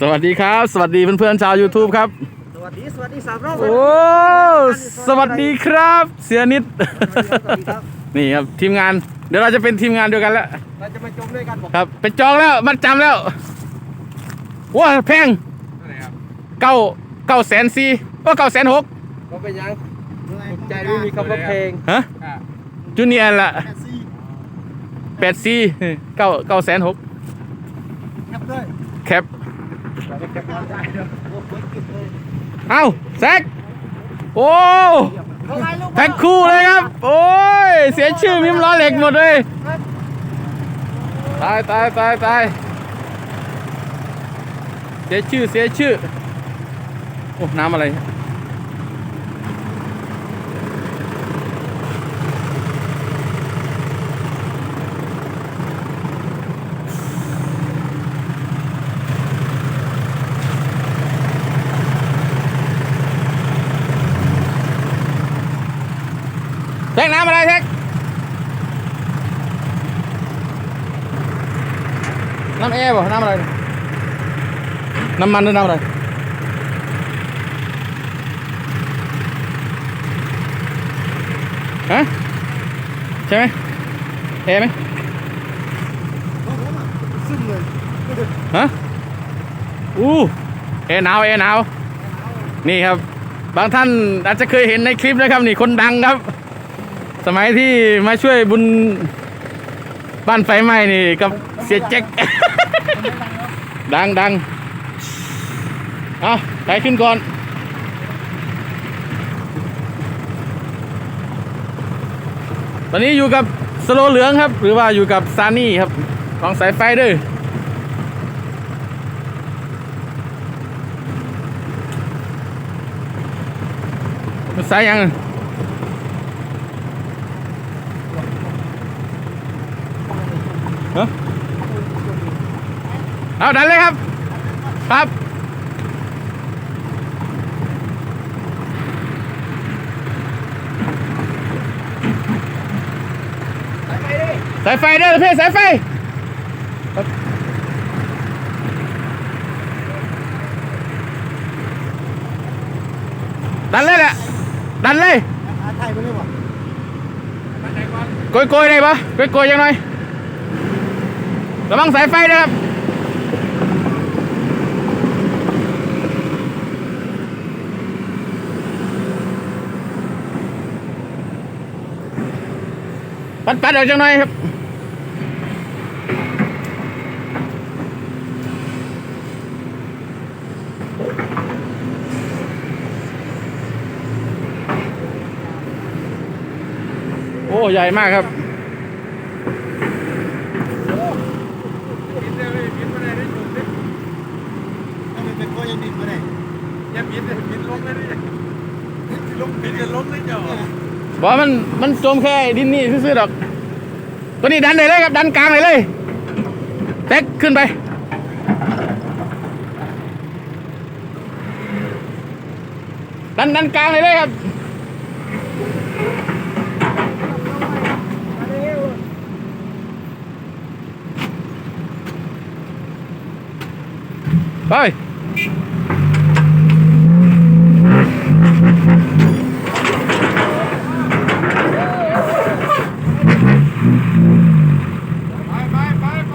สวัสดีครับ สวัสดีเพื่อนๆชาว YouTube ครับ สวัสดีสวัสดีสามรอบโอ้ สวัสดีครับ เสียนิดสวัสดีครับนี่ครับทีมงาน เดี๋ยวเราจะเป็นทีมงานเดียวกันแล้ว เราจะมาจมด้วยกันบอกครับ ไปจองแล้วมัดจำแล้วว้าแพงอะไรครับเก้าเก้าแสนสี่ว่าเก้าแสนหกเราเป็นยังใจไม่มีคำว่าเพลงฮะอะจูเนียร์ละแปดสี่เก้าเก้าแสนหกแคปด้วย แคปเราเด้อโอ้โหเก็บเลยเอ้าแซกโอ้แพ็คคู่เลยครับ โอ้ย เสียชื่อมิมล้อเหล็กหมดเลย ตายตายตายตายเสียชื่อเสียชื่อ โอ้ น้ำอะไร แท็กน้ำอะไรแท็กน้ำแอร์ป่ะน้ำอะไร น้ำมันหรือน้ำอะไรฮะใช่ไหมแอร์ไหมซึ่งเลยฮะอู้แอร์หนาวแอร์หนาวนี่ครับ บางท่านอาจจะเคยเห็นในคลิปนะครับ นี่คนดังครับ สมัยที่มาช่วยบุญบ้านไฟไหม้นี่กับเสียแจ็คดังดังเอาไปขึ้นก่อน ตอนนี้อยู่กับสโลเหลืองครับ หรือว่าอยู่กับซานี่ครับของสายไฟด้อมันสายยัง เอาดันเลยครับครับสายไฟด้อพี่อนสายไฟดันเลยแหละดันเลยอาไทยไปเลยบอกโกยโกยได้ปะโกยโกยยังไงระวังสายไฟนะครับ ปัดปัดออกจังหน่อยครับโอ้ใหญ่มากครับปิดได้เลยปิดไม่ได้ได้จบเลยถ้ามันเป็นก็ยังดินก็ได้อย่าปิดเลยปิดลงเลยดิปิดลงปิดจะลงเลยเจ้า บอกว่ามันมันจมแค่ดินนี่ซื่อๆดอก ตัวนี้ดันเลยเลยครับดันกลางเลยเลยแท็กขึ้นไปดันดันกลางเลยเลยครับไปไปไปไปไป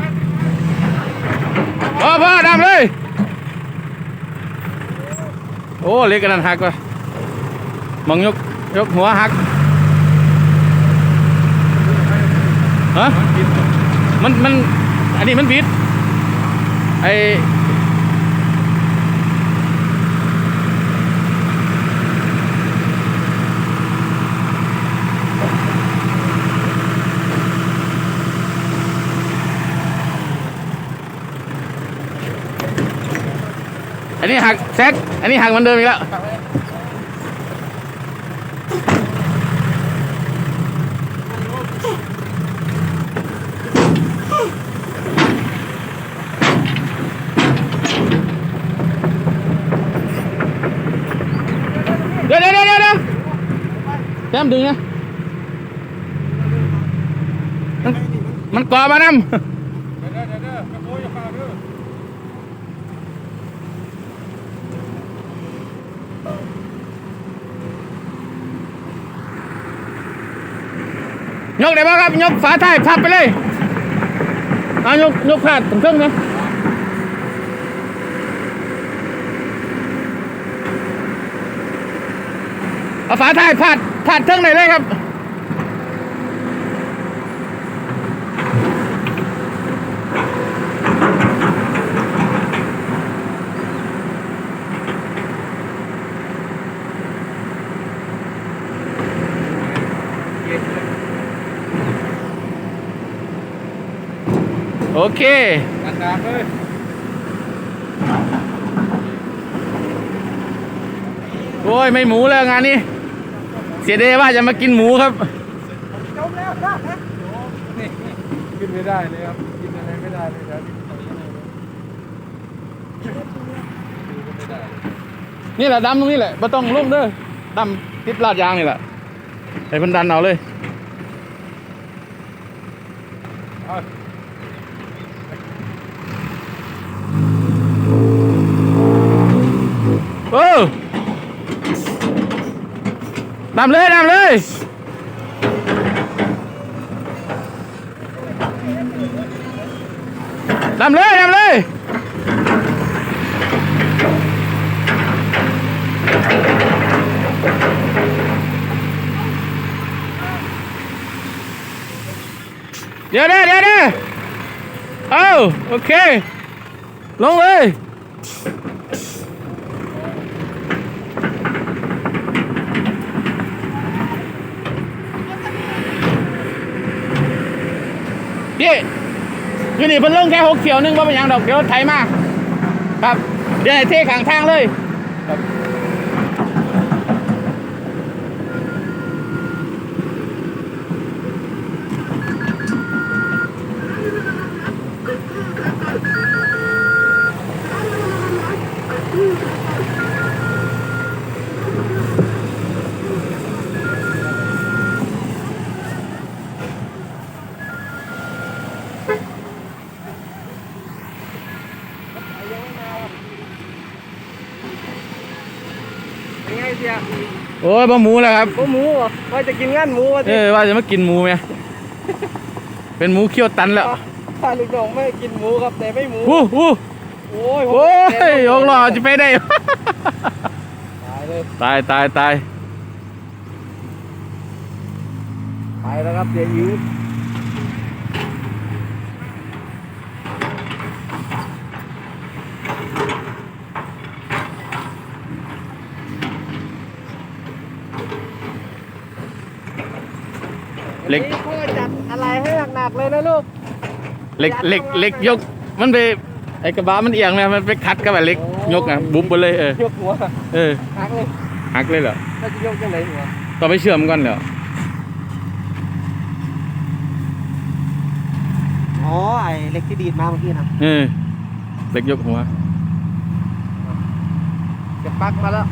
พ่อพ่อดำเลย โอ้ เล็กกันนั่นหักว่ะมองยกยกหัวหักฮะมันมันอันนี้มันบิดไอ อันนี้หักแซกอันนี้หักเหมันเดิมอีกแล้วเดี๋ยวเดี๋ยวเดี๋ยวเดี๋ยวแก้มดึงนะ มันมันเกาะมานำ เดี๋ยวเดี๋ยวเดี๋ยวกระโปรงอย่าพาเด้อ ก ได้บ้างครับ ยกฝาท้ายพับไปเลยเอายกยกพาดถึงเครื่องนะเอาฝาท้ายพาดพาดเครื่องไหนเลยครับ โอเคกันดาบเลยโอ้ยไม่หมูแล้วงานนี้ เสียเดายว่าจะมากินหมูครับจมแล้วจ้าฮะนี่ขึ้นไม่ได้เลยครับกินอะไรไม่ได้เลยครับกินไม่ได้นี่แหละดำตรงนี้แหละไม่ต้องลุ่มเด้อดำติดลาดยางนี่แหละให้เพันดันเอาเลย เอา เออดำเลยดำเลยดำเลยดำเลยเดี๋ยวเด้เดี๋ยวเด้อเอาโอเค ลงเลย พี่อยู่นี่เพิ่นลงแค่หกเขียวหนึงว่าเป็นหยังดอกเดี๋ยวไถมาครับเดี๋ยวให้เทข้างทางเลย เสียโอ้ยบะหมูแล้วครับบ่หมูเหรอว่าจะกินงานหมูวะเออว่าจะมากินหมูไหมเป็นหมูเคี่ยวตันแล้วถ้าลูกน้องไม่กินหมูครับแต่ไม่หมูอู้อู้โอ้ยโอ้ยยกล้อจะไปได้ตายเลยตายตายตายไปแล้วครับเดี๋ยว เหล็กพ่อจัดอะไรให้หนักๆเลยนะลูกเหล็กเหล็กเหล็กยก มันไปไอ้กระบะมันเอียงนะมันไปคัดกับไอ้เหล็กยกนะบุ้มไปเลยเออยกหัวเออหักเลยหักเลยเหรอถ้าจะยกยังไงหัวต้องไปเชื่อมก่อนเหรออ๋อไอ้เหล็กที่ดีดมาเมื่อกี้นะเออเหล็กยกหัวเก็บปลั๊กมาแล้ว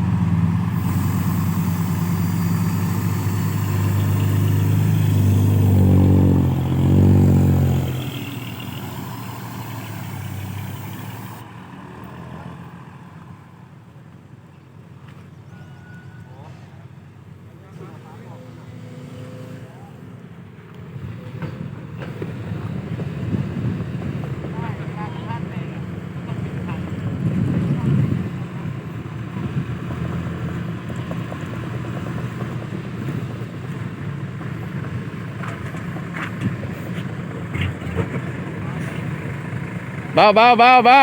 เบาเบาเบาเบา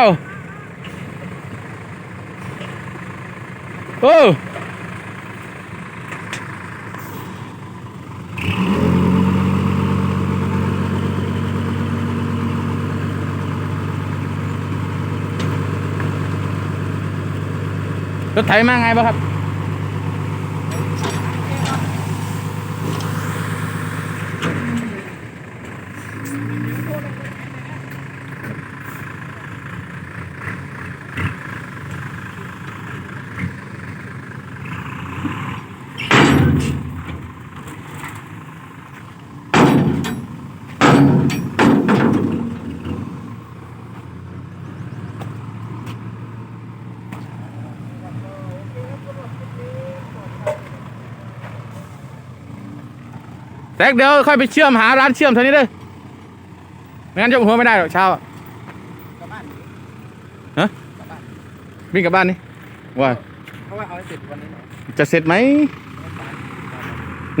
โอ้รถไถมาไงบ้างครับ กเดี๋ยวค่อยไปเชื่อมหาร้านเชื่อมเท่านี้เด้อไม่งั้นยกหัวไม่ได้หรอกเช้าอะกลับบ้านฮะกลับบ้านวิ่งกลับบ้านนี่ว่าเพราะว่าเอาให้เสร็จวันนี้หน่อยจะเสร็จไหม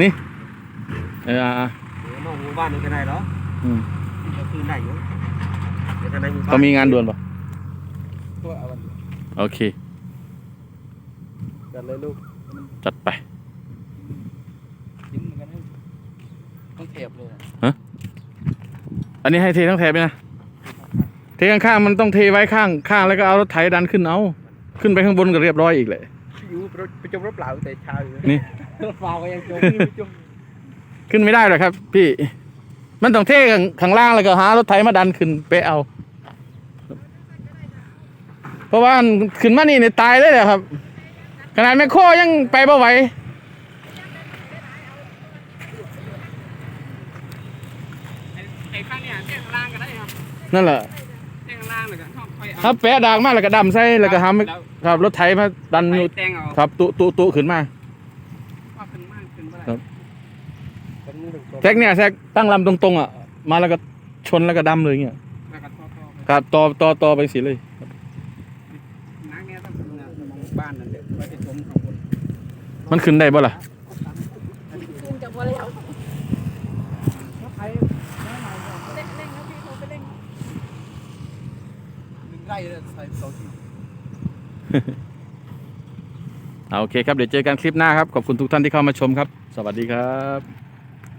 นี่เอออะอะเดี๋ยวนอกหมู่บ้านนี่ก็ได้เหรออืมก็คือได้อยู่เดี๋ยวทางในหมู่บ้านเขามีงานด่วนปะตัวเอาวันโอเค กันเลยลูก จัดไป ยิ้มเหมือนกันให้ ต้องเทปเลยอะอันนี้ให้เททั้งแถบเลยนะเทข้างๆมันต้องเทไว้ข้างข้างแล้วก็เอารถไถดันขึ้นเอา ขึ้นไปข้างบนก็เรียบร้อยอีกเลยอยู่ไปจมรถเปล่าแต่เช้าอยู่นี่รถเปล่าก็ยังจมจมขึ้นไม่ได้หรอกครับ พี่ มันต้องเทข้างข้างล่างแล้วก็หารถไถมาดันขึ้นไปเอา เพราะว่าขึ้นมานี่เนี่ยตายเลยแหละครับขนาดแมคโครยังไปบ่ไหว ไอ้ข้างเนี่ยเส้นข้างล่างก็ได้ครับนั่นแหละเส้นข้างล่างเลยก็ชอบไปเอาครับแปะดากมาแล้วก็ดำใส่แล้วก็หามครับรถไถมาดันไปอยู่แตงเอาครับตุตุตุขึ้นมาว่าขึ้นมากขึ้นเมื่อไหครัร่บแซกเนี่ยแซกตั้งลำตรงๆอะมาแล้วก็ชนแล้วก็ดำเลยเงี้ยแล้วก็ท่อๆไปครับต่อต่อต่อไปสิเลยนักเนี่ยต้องเป็นเนี่ยมองบ้านนั่นแหละไว้ที่จมข้างบนมันขึ้นได้บ่ล่ะ ขึ้นจากบ่แล้ว ใคร เร่งเร่งแล้วพี่โทรไปเร่ง ดึง ได้เลยใส่สองทีเอาโอเคครับเดี๋ยวเจอกันคลิปหน้าครับ ขอบคุณทุกท่านที่เข้ามาชมครับ สวัสดีครับ